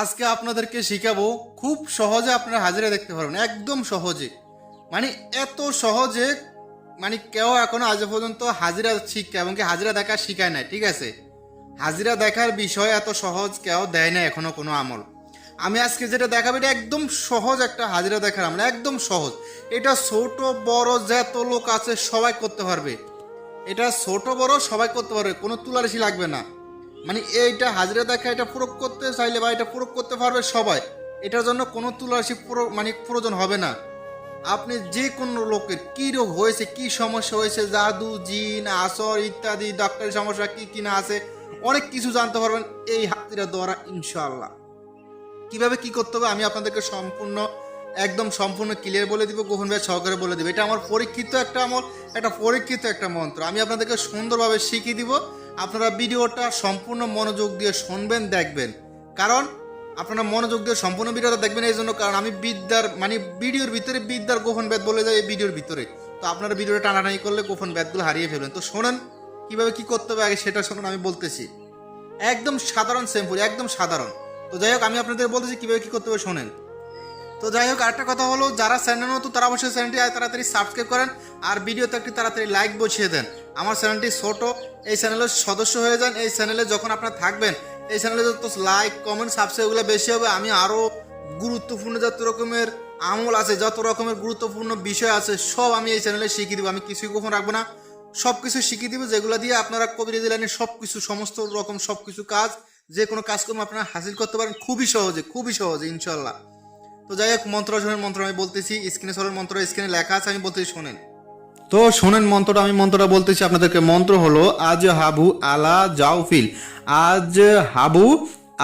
আজকে আপনাদেরকে শিখাবো, খুব সহজে আপনারা হাজিরা দেখতে পারবেন, একদম সহজে। মানে এত সহজে মানে কেউ এখনও আজ পর্যন্ত হাজিরা শিক্ষা এবং হাজিরা দেখা শিখায় নাই, ঠিক আছে? হাজিরা দেখার বিষয় এত সহজ কেউ দেয় না এখনও কোনো আমল। আমি আজকে যেটা দেখাবো, এটা একদম সহজ একটা হাজিরা দেখার আমল, একদম সহজ। এটা ছোট, বড় যত লোক আছে সবাই করতে পারবে। এটা ছোট, বড় সবাই করতে পারবে, কোনো তুলারেশি লাগবে না। মানে এইটা হাজিরা দেখা, এটা প্রয়োগ করতে চাইলে বা এটা প্রয়োগ করতে পারবে সবাই, এটার জন্য কোনো তুলারাশি মানে প্রয়োজন হবে না। আপনি যে কোনো লোকের কী রোগ হয়েছে, কি সমস্যা হয়েছে, জাদু, জিন, আসর ইত্যাদি, ডাক্তারি সমস্যা কি কি না আছে, অনেক কিছু জানতে পারবেন এই হাতিরা দ্বারা ইনশাল্লাহ কীভাবে কি করতে হবে আমি আপনাদেরকে সম্পূর্ণ, একদম সম্পূর্ণ ক্লিয়ার বলে দিব, গোপন ভাই সহকারে বলে দিব। এটা আমার পরীক্ষিত একটা আমল, একটা পরীক্ষিত একটা মন্ত্র। আমি আপনাদেরকে সুন্দরভাবে শিখিয়ে দিব। আপনারা ভিডিওটা সম্পূর্ণ মনোযোগ দিয়ে শুনবেন, দেখবেন। কারণ আপনারা মনোযোগ দিয়ে সম্পূর্ণ ভিডিওটা দেখবেন এই জন্য, কারণ আমি বিদ্যার মানে ভিডিওর ভিতরে বিদ্যার গোপন বেদ বলে যায় এই ভিডিওর ভিতরে। তো আপনারা ভিডিওটা টানাটানি করলে গোপন বেদগুলো হারিয়ে ফেলবেন। তো শোনেন, কীভাবে কি করতে হবে আগে সেটা শুনুন, আমি বলতেছি। একদম সাধারণ সিম্পল একদম সাধারণ। তো যাই হোক, আমি আপনাদের বলতেছি কীভাবে কি করতে হবে, শোনেন। তো যাই হোক, আরেকটা কথা হলো, যারা চ্যানেল নতুন, তারা অবশ্যই চ্যানেলটি তাড়াতাড়ি সাবস্ক্রাইব করেন আর ভিডিওতে একটি তাড়াতাড়ি লাইক বসিয়ে দেন। আমার চ্যানেলটি ছোট, এই চ্যানেলের সদস্য হয়ে যান। এই চ্যানেলে যখন আপনারা থাকবেন, এই চ্যানেলে যত লাইক কমেন্ট সাবস্ক্রাইব এগুলো বেশি হবে, আমি আরও গুরুত্বপূর্ণ যত রকমের আমল আছে, যত রকমের গুরুত্বপূর্ণ বিষয় আছে, সব আমি এই চ্যানেলে শিখিয়ে দিব। আমি কিছুই কখন রাখব না। সব কিছু শিখিয়ে দিব, যেগুলো দিয়ে আপনারা কবির দিলানি সব কিছু সমস্ত রকম সব কিছু কাজ যে কোনো কাজকর্ম আপনারা হাসিল করতে পারেন, খুবই সহজে খুবই সহজে ইনশাল্লাহ তো যাই হোক, মন্ত্র শোনেন, মন্ত্র আমি বলতেছি, স্ক্রিনে সরেন মন্ত্র, স্ক্রিনে লেখা আছে, আমি বলতেছি শোনেন। তো শোনেন মন্ত্রটা, আমি মন্ত্রটা বলতেছি আপনাদেরকে। মন্ত্র হলো, আজ হাবু আলা জাউফিল, আজ হাবু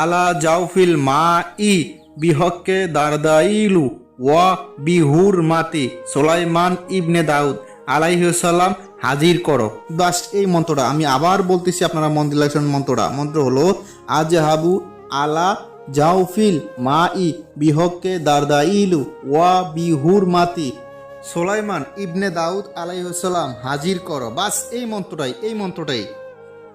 আলা জাউফিল মা ই বিহককে দারদাইলু ওয়া বিহুর মাতি সোলাইমান ইবনে দাউদ আলাইসাল্লাম হাজির করো। বাস এই মন্ত্রটা আমি আবার বলতেছি, আপনারা মন লাগছেন মন্ত্রটা। মন্ত্র হলো, আজ হাবু আলা জাউফিল মা ই বিহককে দারদাইলু ওয়া বিহুর মাতি সোলাইমান ইবনে দাউদ আলাইসাল্লাম হাজির করো। বাস, এই মন্ত্রটাই এই মন্ত্রটাই।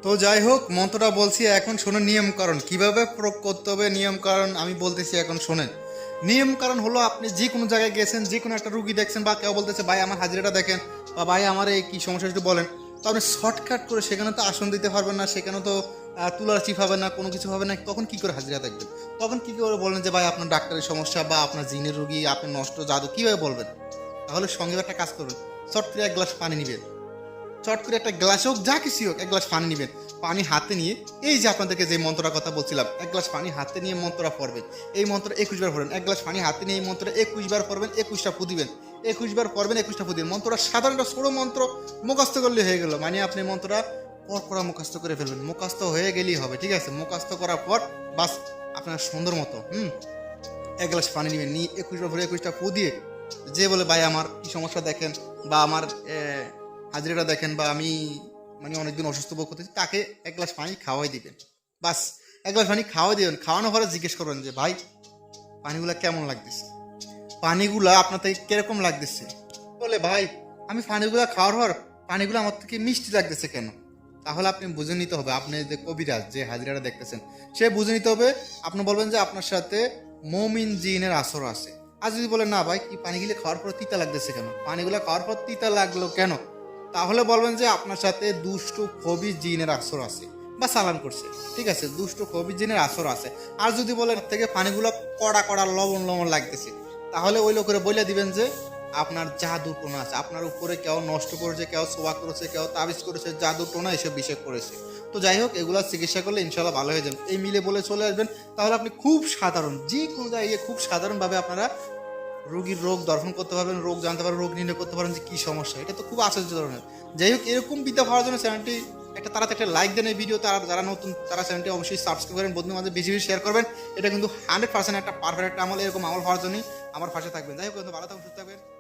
তো যাই হোক, মন্ত্রটা বলছি, এখন শোনেন নিয়ম কারণ কীভাবে প্রয়োগ করতে হবে নিয়ম কারণ আমি বলতেছি এখন শোনেন। নিয়ম কারণ হলো আপনি যে কোনো জায়গায় গেছেন, যে কোনো একটা রুগী দেখছেন বা কেউ বলতেছে, ভাই, আমার হাজিরাটা দেখেন। বা, ভাই, আমার এই কী সমস্যা একটু বলেন। তো আপনি শর্টকাট করে সেখানে তো আসন দিতে পারবেন না, সেখানে তো তুলার চিপ হবে না, কোনো কিছু হবে না, তখন কি করে হাজিরা দেখবেন তখন কি করে বলেন যে, ভাই, আপনার ডাক্তারের সমস্যা বা আপনার জিনের রুগী আপনি নষ্ট জাদু, কীভাবে বলবেন? তাহলে সঙ্গে একটা কাজ করবেন, চট করে এক গ্লাস পানি নেবেন। চট করে একটা গ্লাস হোক, যা কিছু হোক, এক গ্লাস পানি নেবেন। পানি হাতে নিয়ে, এই যে আপনাদেরকে যে মন্ত্রটার কথা বলছিলাম, এক গ্লাস পানি হাতে নিয়ে মন্ত্রটা পড়বেন। এই মন্ত্র একুশ বার পড়বেন এক গ্লাস পানি হাতে নিয়ে এই মন্ত্রটা একুশ বার পড়বেন, একুশটা ফুদিবেন একুশ বার পড়বেন, একুশটা ফুদিবেন মন্ত্রটা সাধারণ একটা ছোটো মন্ত্র মুখস্থ করলে হয়ে গেল। মানে আপনি মন্ত্রটা পর পরা মুখস্থ করে ফেলবেন। মুখস্থ হয়ে গেলেই হবে, ঠিক আছে? মুখস্থ করার পর বাস আপনার সুন্দর মতো, হুম? এক গ্লাস পানি নেবেন, নিয়ে একুশ বার ভরে একুশটা ফু দিয়ে যে বলে, ভাই, আমার কি সমস্যা দেখেন? বা, আমার হাজিরাটা দেখেন বা, আমি মানে অনেকদিন অসুস্থ বোধ করতেছি। তাকে এক গ্লাস পানি খাওয়াই দিবেন। বাস, এক গ্লাস পানি খাওয়াই দিবেন। খাওয়ানোর পরে জিজ্ঞেস করবেন যে, ভাই, পানিগুলা কেমন লাগতেছে? পানিগুলা আপনার থেকে কীরকম লাগতেছে? বলে, ভাই, আমি পানিগুলা খাওয়ার পর পানিগুলো আমার থেকে মিষ্টি লাগতেছে কেন? তাহলে আপনি বুঝে নিতে হবে, আপনি যে কবিরাজ, যে হাজিরাটা দেখতেছেন, সে বুঝে নিতে হবে, আপনি বলবেন যে আপনার সাথে মমিন জিনের আসর আছে। আর যদি বলেন, না ভাই, কি পানিগুলো খাওয়ার পর তিতা লাগতেছে কেন? পানিগুলো খাওয়ার পর তিতা লাগল কেন? তাহলে বলবেন যে আপনার সাথে দুষ্টু কবি জিনের আসর আছে বা সালাম করছে। ঠিক আছে, দুষ্টু কবি জিনের আসর আছে। আর যদি বলেন, থেকে পানিগুলো কড়া কড়া লবণ লবণ লাগতেছে। তাহলে ওই লোকের বলে দিবেন যে আপনার জাদু টোনা আছে। আপনার উপরে কেউ নষ্ট করেছে কেউ সোয়া করেছে কেউ তাবিজ করেছে জাদু টোনা এসব বিষয় করেছে। তো যাই হোক এগুলো চিকিৎসা করলে ইনশাল্লাহ ভালো হয়ে যাবে। এই মিলে বলে চলে আসবেন তাহলে আপনি খুব সাধারণ যে কোনো জায়গায় খুব সাধারণভাবে আপনারা রোগীর রোগ দর্শন করতে পারবেন রোগ জানতে পারবেন রোগ নির্ণয় করতে পারেন যে কী সমস্যা। এটা তো খুব আশ্চর্য ধরনের। যাই হোক এরকম বিদ্যা পাওয়ার জন্য চ্যানেলটি একটা তারা একটা লাইক দেন এই ভিডিও তারা যারা নতুন তারা চ্যানেলটি অবশ্যই সাবস্ক্রাইব করেন বন্ধুদের মাঝে বেশি বেশি শেয়ার করবেন। এটা কিন্তু হান্ড্রেড পার্সেন্ট একটা পারফেক্ট আমল এরকম আমল হওয়ার জন্যই আমার পাশে থাকবেন। যাই হোক বন্ধু, ভালো থাকবেন সুস্থ থাকবেন